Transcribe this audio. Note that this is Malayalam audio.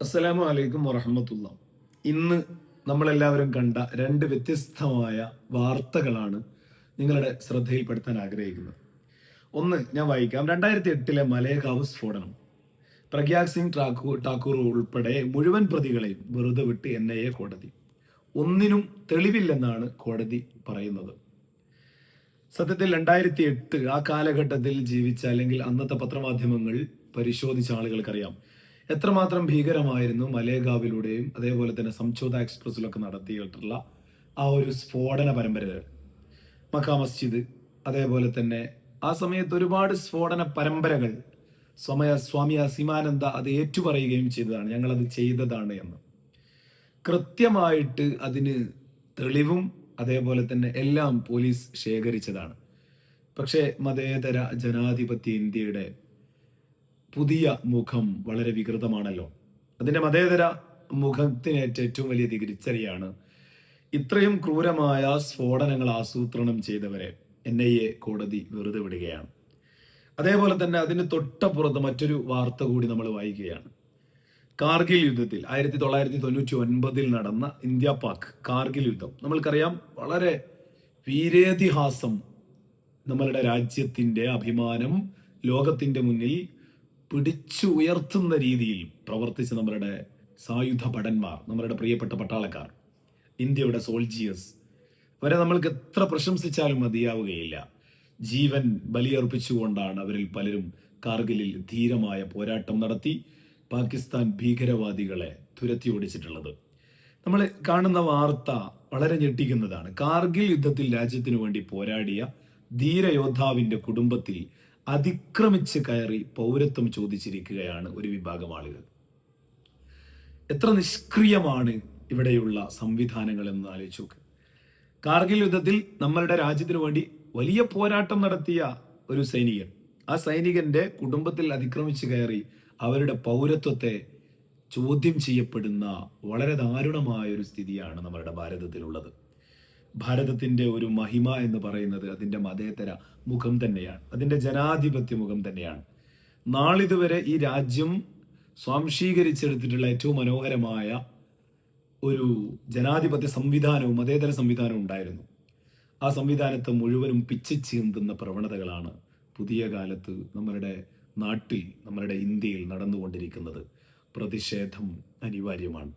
അസ്സലാമു അലൈക്കും വറഹമത്തുള്ള. ഇന്ന് നമ്മളെല്ലാവരും കണ്ട രണ്ട് വ്യത്യസ്തമായ വാർത്തകളാണ് നിങ്ങളുടെ ശ്രദ്ധയിൽപ്പെടുത്താൻ ആഗ്രഹിക്കുന്നത്. ഒന്ന് ഞാൻ വായിക്കാം. രണ്ടായിരത്തി എട്ടിലെ മലയകാവ് സ്ഫോടനം. പ്രഗ്യാഗ് സിംഗ് ഠാക്കൂർ ഠാക്കൂർ ഉൾപ്പെടെ മുഴുവൻ പ്രതികളെയും വെറുതെ വിട്ട് എൻ ഐ എ കോടതി. ഒന്നിനും തെളിവില്ലെന്നാണ് കോടതി പറയുന്നത്. സത്യത്തിൽ രണ്ടായിരത്തി എട്ട് ആ കാലഘട്ടത്തിൽ ജീവിച്ച അല്ലെങ്കിൽ അന്നത്തെ പത്രമാധ്യമങ്ങൾ പരിശോധിച്ച ആളുകൾക്കറിയാം. എത്രമാത്രം ഭീകരമായിരുന്നു മലേഗാവിലൂടെയും അതേപോലെ തന്നെ സംചോദ എക്സ്പ്രസിലൊക്കെ നടത്തിയിട്ടുള്ള ആ ഒരു സ്ഫോടന പരമ്പരകൾ മക്ക മസ്ജിദ് അതേപോലെ തന്നെ ആ സമയത്ത് ഒരുപാട് സ്ഫോടന പരമ്പരകൾ സ്വമയ സ്വാമി അസിമാനന്ദ അത് ഏറ്റുപറയുകയും ചെയ്തതാണ്. ഞങ്ങൾ അത് ചെയ്തതാണ് എന്ന്. കൃത്യമായിട്ട് അതിന് തെളിവും അതേപോലെ തന്നെ എല്ലാം പോലീസ് ശേഖരിച്ചതാണ്. പക്ഷേ മതേതര ജനാധിപത്യ ഇന്ത്യയുടെ പുതിയ മുഖം വളരെ വികൃതമാണല്ലോ. അതിന്റെ മതേതര മുഖത്തിനേറ്റ ഏറ്റവും വലിയ തിരിച്ചറിയാണ്. ഇത്രയും ക്രൂരമായ സ്ഫോടനങ്ങൾ ആസൂത്രണം ചെയ്തവരെ എൻ ഐ എ കോടതി വെറുതെ വിടുകയാണ്. അതേപോലെ തന്നെ അതിന് തൊട്ടപ്പുറത്ത് മറ്റൊരു വാർത്ത കൂടി നമ്മൾ വായിക്കുകയാണ്. കാർഗിൽ യുദ്ധത്തിൽ ആയിരത്തി തൊള്ളായിരത്തി തൊണ്ണൂറ്റി ഒൻപതിൽ നടന്ന ഇന്ത്യ പാക് കാർഗിൽ യുദ്ധം. നമ്മൾക്കറിയാം വളരെ വീരേതിഹാസം നമ്മളുടെ രാജ്യത്തിന്റെ അഭിമാനം ലോകത്തിന്റെ മുന്നിൽ പിടിച്ചു ഉയർത്തുന്ന രീതിയിൽ പ്രവർത്തിച്ച നമ്മളുടെ സായുധ ഭടന്മാർ നമ്മളുടെ പ്രിയപ്പെട്ട പട്ടാളക്കാർ ഇന്ത്യയുടെ സോൾജിയേഴ്സ് അവരെ നമ്മൾക്ക് എത്ര പ്രശംസിച്ചാലും മതിയാവുകയില്ല. ജീവൻ ബലിയർപ്പിച്ചുകൊണ്ടാണ് അവരിൽ പലരും കാർഗിലിൽ ധീരമായ പോരാട്ടം നടത്തി പാകിസ്ഥാൻ ഭീകരവാദികളെ തുരത്തി ഓടിച്ചിട്ടുള്ളത്. നമ്മൾ കാണുന്ന വാർത്ത വളരെ ഞെട്ടിക്കുന്നതാണ്. കാർഗിൽ യുദ്ധത്തിൽ രാജ്യത്തിനു വേണ്ടി പോരാടിയ ധീരയോദ്ധാവിന്റെ കുടുംബത്തിൽ അതിക്രമിച്ച് കയറി പൗരത്വം ചോദിച്ചിരിക്കുകയാണ് ഒരു വിഭാഗം ആളുകൾ. എത്ര നിഷ്ക്രിയമാണ് ഇവിടെയുള്ള സംവിധാനങ്ങൾ എന്ന് ആലോചിച്ചു കാർഗിൽ യുദ്ധത്തിൽ നമ്മളുടെ രാജ്യത്തിനു വേണ്ടി വലിയ പോരാട്ടം നടത്തിയ ഒരു സൈനികൻ. ആ സൈനികന്റെ കുടുംബത്തിൽ അതിക്രമിച്ച് കയറി അവരുടെ പൗരത്വത്തെ ചോദ്യം ചെയ്യപ്പെടുന്ന വളരെ ദാരുണമായ ഒരു സ്ഥിതിയാണ് നമ്മുടെ ഭാരതത്തിലുള്ളത്. ഭാരതത്തിന്റെ ഒരു മഹിമ എന്ന് പറയുന്നത് അതിന്റെ മതേതര മുഖം തന്നെയാണ്. അതിന്റെ ജനാധിപത്യ മുഖം തന്നെയാണ്. നാളിതുവരെ ഈ രാജ്യം സ്വാംശീകരിച്ചെടുത്തിട്ടുള്ള ഏറ്റവും മനോഹരമായ ഒരു ജനാധിപത്യ സംവിധാനവും മതേതര സംവിധാനവും ഉണ്ടായിരുന്നു. ആ സംവിധാനത്തെ മുഴുവനും പിച്ചിച്ചീന്തുന്ന പ്രവണതകളാണ് പുതിയ കാലത്ത് നമ്മളുടെ നാട്ടിൽ നമ്മളുടെ ഇന്ത്യയിൽ നടന്നുകൊണ്ടിരിക്കുന്നത്. പ്രതിഷേധം അനിവാര്യമാണ്.